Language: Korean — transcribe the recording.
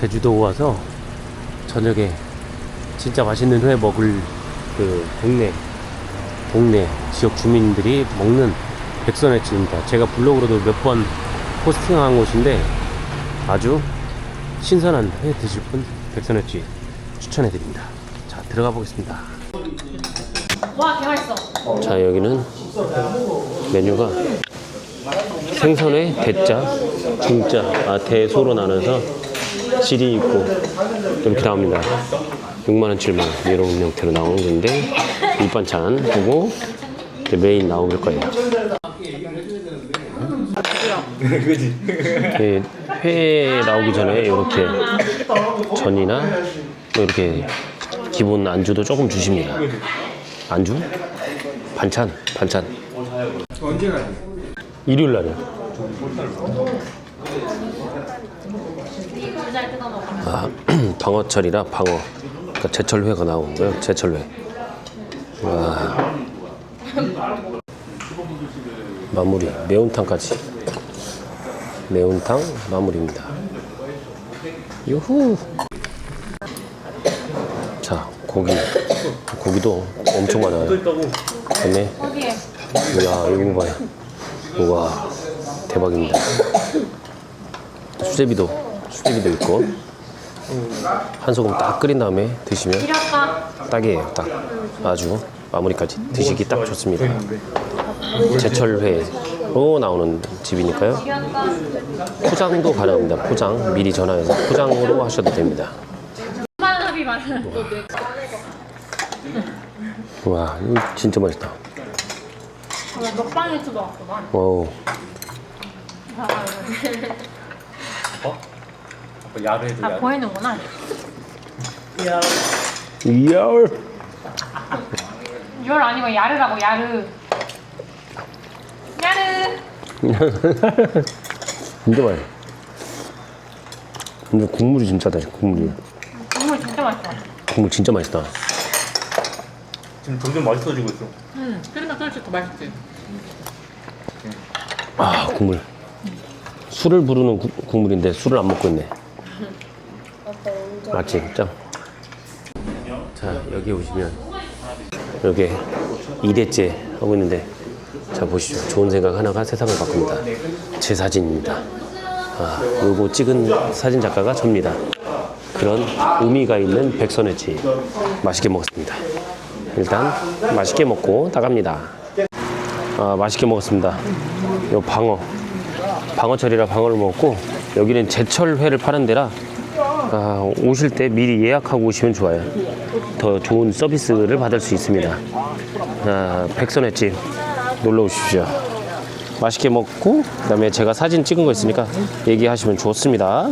제주도 와서 저녁에 진짜 맛있는 회 먹을 그 동네 동네 지역 주민들이 먹는 백선회집입니다. 제가 블로그로도 몇 번 포스팅한 곳인데 아주 신선한 회 드실 분 백선회집 추천해드립니다. 자 들어가 보겠습니다. 와, 개맛있어. 자 여기는 메뉴가 생선의 대자, 중자, 아 대소로 나눠서 질이 있고 이렇게 나옵니다. 6만 원, 7만 원 이런 형태로 나오는 건데 밑반찬 보고 이제 메인 나올 거예요. 그지? 그회 나오기 전에 이렇게 전이나 뭐 이렇게 기본 안주도 조금 주십니다. 안주? 반찬, 반찬. 언제 돼? 일요일 날이요. 잘 뜯어 먹어. 아, 방어철이라 방어. 그러니까 제철회가 나온 거예요. 제철회. 와. 마무리. 매운탕까지. 매운탕 마무리입니다. 유후. 자, 고기. 고기도 엄청 많아요. 어디에? 이야, 이거 봐요. 우와, 대박입니다. 수제비도, 수제비도 있고, 한 소금 딱 끓인 다음에 드시면. 딱이에요, 딱. 아주 마무리까지 드시기 딱 좋습니다. 제철회로 나오는 집이니까요. 포장도 가능합니다. 포장. 미리 전화해서 포장으로 하셔도 됩니다. 와, 이거 진짜 맛있다. 아, 먹방 유튜버 같구만. 와우. 아, 어? 아빠 야를 해줘 아, 야를. 보이는구나. 야. 이야. 열 아니고 야르라고, 야르. 야르. 진짜 맛있어. 근데 국물이 진짜다, 국물이. 국물 진짜 맛있어. 국물 진짜 맛있다. 지금 점점 맛있어지고 있어. 응. 끓이면 끓일수록 더 맛있지. 아 국물 술을 부르는 구- 국물인데 술을 안 먹고 있네. 맞지? 짱. 자 여기 오시면 여기 2대째 하고 있는데 자 보시죠. 좋은 생각 하나가 세상을 바꿉니다. 제 사진입니다. 아 요거 찍은 사진 작가가 접니다. 그런 의미가 있는 백선회치 맛있게 먹었습니다. 일단 맛있게 먹고 나갑니다. 아, 맛있게 먹었습니다. 요 방어. 방어철이라 방어를 먹었고, 여기는 제철회를 파는 데라, 아, 오실 때 미리 예약하고 오시면 좋아요. 더 좋은 서비스를 받을 수 있습니다. 아, 백선횟집 놀러 오십시오. 맛있게 먹고, 그 다음에 제가 사진 찍은 거 있으니까 얘기하시면 좋습니다.